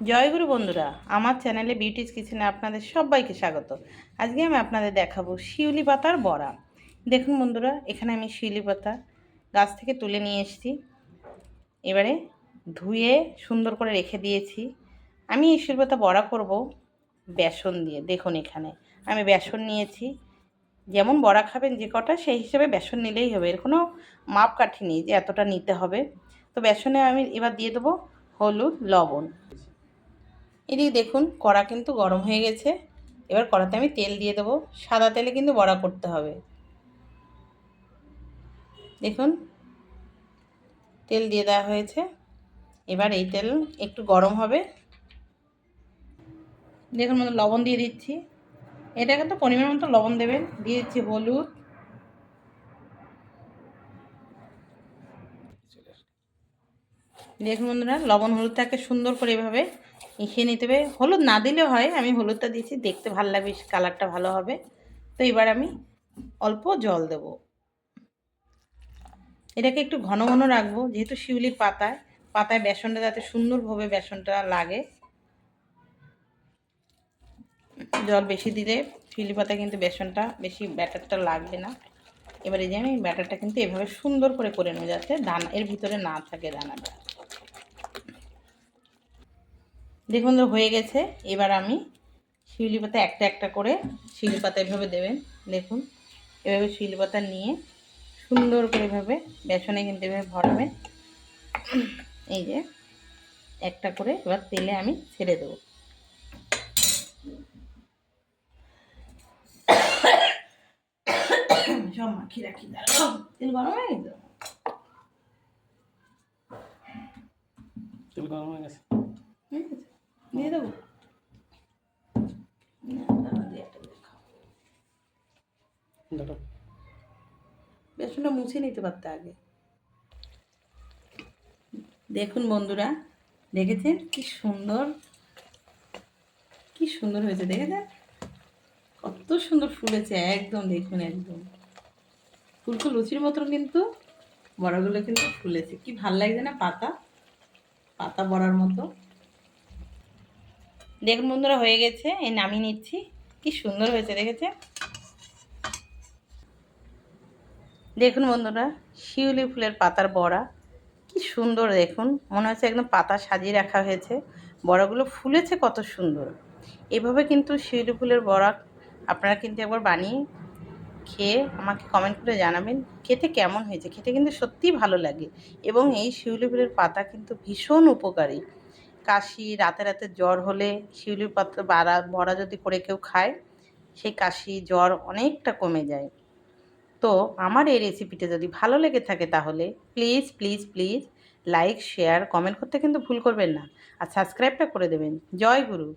জয়গুরু বন্ধুরা, আমার চ্যানেলে বিউটিস কিচেনে আপনাদের সবাইকে স্বাগত। আজকে আমি আপনাদের দেখাবো শিউলি পাতার বড়া। দেখুন বন্ধুরা, এখানে আমি শিউলি পাতা গাছ থেকে তুলে নিয়ে এসেছি। এবারে ধুয়ে সুন্দর করে রেখে দিয়েছি। আমি এই শিউলি পাতা বড়া করব বেসন দিয়ে, দেখুন এখানে। আমি বেসন নিয়েছি। যেমন বড়া খাবেন যে কটা, সেই হিসেবে বেসন নিলেই হবে। এর কোনো মাপ কাঠি নেই যে এতটা নিতে হবে। তো বেসনে আমি এবার দিয়ে দেবো হলুদ, লবণ। এদিকে দেখুন, কড়া কিন্তু গরম হয়ে গেছে। এবার কড়াতে আমি তেল দিয়ে দেবো। সাদা তেলে কিন্তু বড়া করতে হবে। দেখুন, তেল দিয়ে দেওয়া হয়েছে। এবার এই তেল একটু গরম হবে। দেখুন, মতো লবণ দিয়ে দিচ্ছি। এটা কিন্তু পরিমাণ মতো লবণ দেবেন। দিয়ে দিচ্ছি হলুদ দেখুন বন্ধুরা, লবণ হলুদটাকে সুন্দর করে এভাবে মিশিয়ে নিতে হবে। হলুদ না দিলেও হয়, আমি হলুদটা দিয়েছি, দেখতে ভালো লাগবে, কালারটা ভালো হবে। তো এবার আমি অল্প জল দেব। এটাকে একটু ঘন ঘন রাখব, যেহেতু শিউলির পাতায় পাতায় বেসনটা যাতে সুন্দরভাবে বেসনটা লাগে। জল বেশি দিলে শিউলি পাতায় কিন্তু বেসনটা বেশি ব্যাটারটা লাগবে না। এবারে যে আমি ব্যাটারটা কিন্তু এভাবে সুন্দর করে করে নেব, যাতে দানা, এর ভিতরে না থাকে দানাটা। দেখুন তো হয়ে গেছে। এবার আমি শিউলি পাতা একটা একটা করে শিউলি পাতা এভাবে দেবেন। দেখুন এভাবে শিউলি পাতা নিয়ে সুন্দর করে এভাবে বেসনে কিন্তু এভাবে ভরাবেন। এই যে একটা করে এবার তেলে আমি ছেড়ে দেবো। সব মাখি রাখি দাঁড়াও। তেল গরম হয়ে গেছে? তেল গরম হয়ে গেছে? দিয়ে দেবো বেসনটা মুছে নিতে পারতে আগে। দেখুন বন্ধুরা দেখেছেন কি সুন্দর? কি সুন্দর হয়েছে দেখেছেন? কত সুন্দর ফুলেছে একদম দেখুন একদম। ফুলকো লুচির মতন কিন্তু বড়াগুলো কিন্তু ফুলেছে। কি ভালো লাগছে না পাতা? পাতা বড়ার মতো। দেখুন বন্ধুরা হয়ে গেছে, এই নামিয়ে নিচ্ছি। কি সুন্দর হয়েছে, দেখেছে? দেখুন বন্ধুরা, শিউলি ফুলের পাতার বড়া, কি সুন্দর দেখুন। মনে হচ্ছে একদম পাতা সাজিয়ে রাখা হয়েছে। বড়াগুলো ফুলেছে কত সুন্দর। এভাবে কিন্তু শিউলি ফুলের বড়া আপনারা কিন্তু একবার বানিয়ে খেয়ে আমাকে কমেন্ট করে জানাবেন, খেতে কেমন হয়েছে? খেতে কিন্তু সত্যিই ভালো লাগে। এবং এই শিউলি ফুলের পাতা কিন্তু ভীষণ উপকারী। কাশি, রাতে রাতে জ্বর হলে শিউলি পাত্র বাড়া বড়া যদি করে কেউ খায়, সেই কাশি, জ্বর অনেকটা কমে যায়। তো আমার এই রেসিপিটা যদি ভালো লেগে থাকে তাহলে please please please like share comment করতে কিন্তু ভুল করবেন না। আর সাবস্ক্রাইবটা করে দেবেন। জয় গুরু।